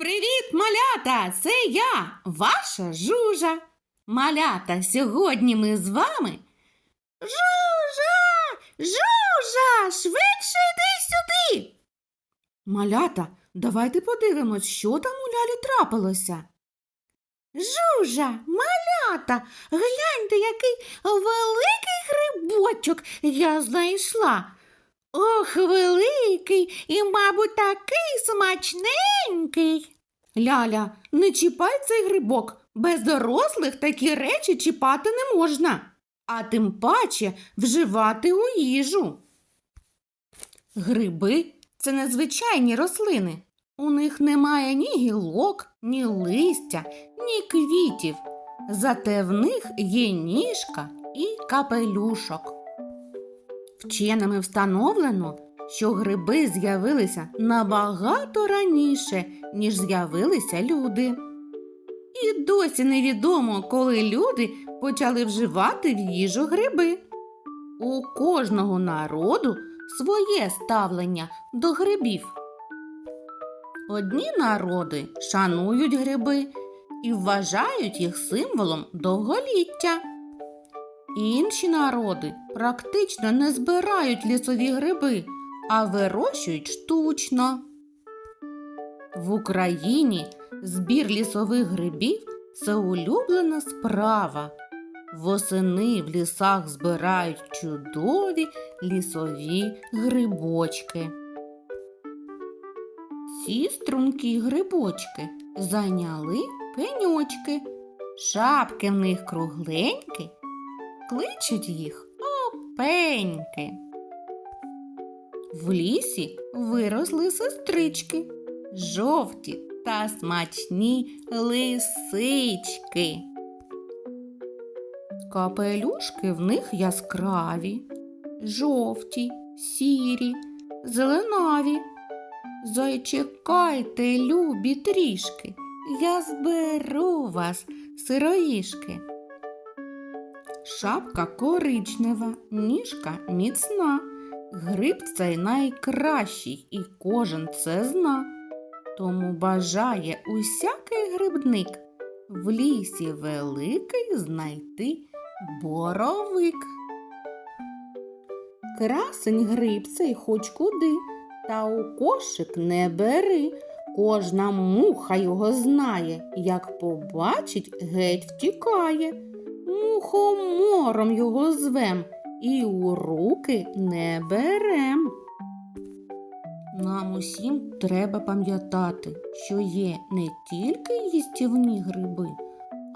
Привіт, малята! Це я, ваша жужа. Малята, сьогодні ми з вами. Жужа! Жужа! Швидше йди сюди. Малята, давайте подивимось, що там у лялі трапилося. Жужа, малята, гляньте, який великий грибочок я знайшла. Ох, великий і, мабуть, такий смачненький. Ляля, не чіпай цей грибок. Без дорослих такі речі чіпати не можна, а тим паче вживати у їжу. Гриби це незвичайні рослини. У них немає ні гілок, ні листя, ні квітів. Зате в них є ніжка і капелюшок. Вченими встановлено, що гриби з'явилися набагато раніше, ніж з'явилися люди. І досі невідомо, коли люди почали вживати в їжу гриби. У кожного народу своє ставлення до грибів. Одні народи шанують гриби і вважають їх символом довголіття. Інші народи практично не збирають лісові гриби, а вирощують штучно. В Україні збір лісових грибів це улюблена справа. Восени в лісах збирають чудові лісові грибочки. Ці стрункі грибочки зайняли пеньочки, шапки в них кругленькі, кличуть їх опеньки. В лісі виросли сестрички, жовті та смачні лисички. Капелюшки в них яскраві, жовті, сірі, зеленаві. Зайчекайте, любі трішки, я зберу вас, сироїшки. Шапка коричнева, ніжка міцна. Гриб цей найкращий, і кожен це зна. Тому бажає усякий грибник в лісі великий знайти боровик. Красень гриб цей хоч куди, та у кошик не бери. Кожна муха його знає, як побачить, геть втікає. Мухомором його звем і у руки не берем. Нам усім треба пам'ятати, що є не тільки їстівні гриби,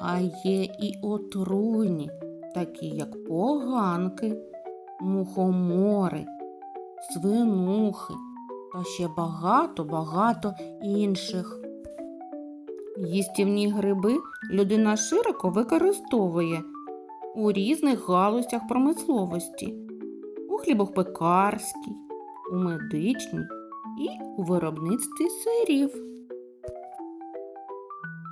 а є і отруйні, такі як поганки, мухомори, свинухи та ще багато-багато інших. Їстівні гриби людина широко використовує у різних галузях промисловості, у хлібопекарській, у медичній і у виробництві сирів.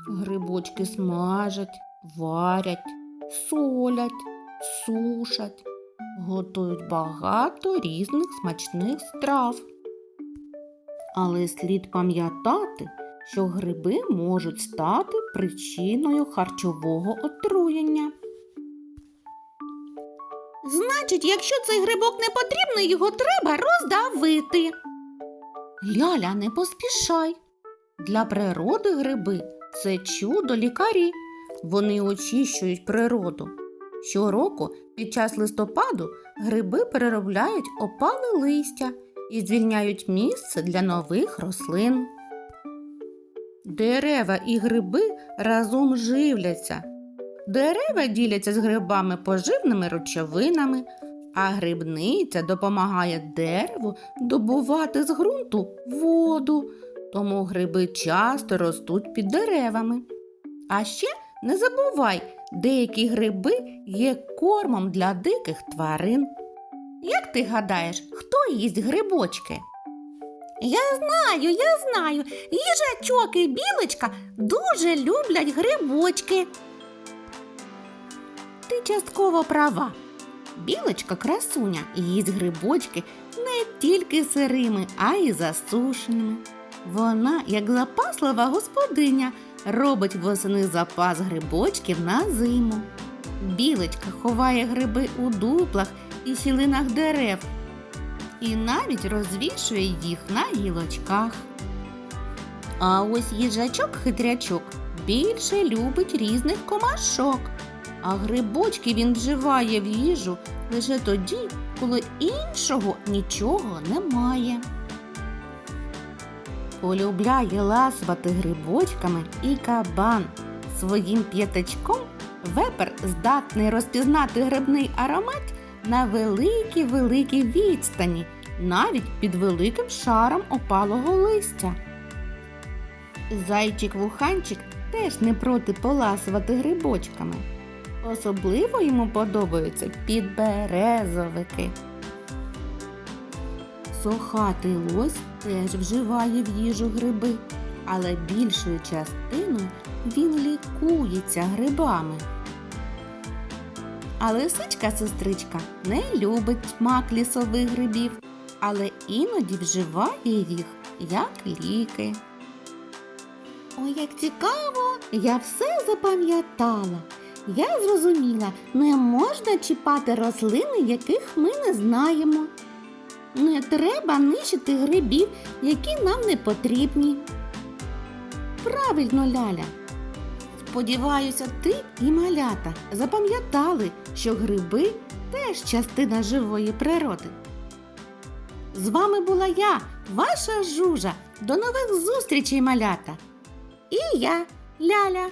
Грибочки смажать, варять, солять, сушать, готують багато різних смачних страв. Але слід пам'ятати, що гриби можуть стати причиною харчового отруєння. Значить, якщо цей грибок не потрібний, його треба роздавити. Ляля, не поспішай. Для природи гриби це чудо лікарі. Вони очищують природу. Щороку під час листопаду гриби переробляють опале листя і звільняють місце для нових рослин. Дерева і гриби разом живляться. Дерева діляться з грибами поживними речовинами, а грибниця допомагає дереву добувати з ґрунту воду, тому гриби часто ростуть під деревами. А ще не забувай, деякі гриби є кормом для диких тварин. Як ти гадаєш, хто їсть грибочки? Я знаю, я знаю. Їжачок і білочка дуже люблять грибочки. Ти частково права. Білочка красуня їсть грибочки не тільки сирими, а й засушеними. Вона, як запаслива господиня, робить восени запас грибочків на зиму. Білочка ховає гриби у дуплах і щілинах дерев і навіть розвішує їх на гілочках. А ось їжачок-хитрячок більше любить різних комашок, а грибочки він вживає в їжу лише тоді, коли іншого нічого немає. Полюбляє ласувати грибочками і кабан. Своїм п'ятачком вепер здатний розпізнати грибний аромат на великій великій відстані, навіть під великим шаром опалого листя. Зайчик вуханчик теж не проти поласувати грибочками. Особливо йому подобаються підберезовики. Сохатий лось теж вживає в їжу гриби, але більшою частиною він лікується грибами. А лисичка сестричка не любить смак лісових грибів, але іноді вживає їх як ліки. Ой, як цікаво, я все запам'ятала. Я зрозуміла, не можна чіпати рослини, яких ми не знаємо. Не треба нищити грибів, які нам не потрібні. Правильно, Ляля. Сподіваюся, ти і малята запам'ятали, що гриби теж частина живої природи. З вами була я, ваша жужа. До нових зустрічей, малята. І я, Ляля.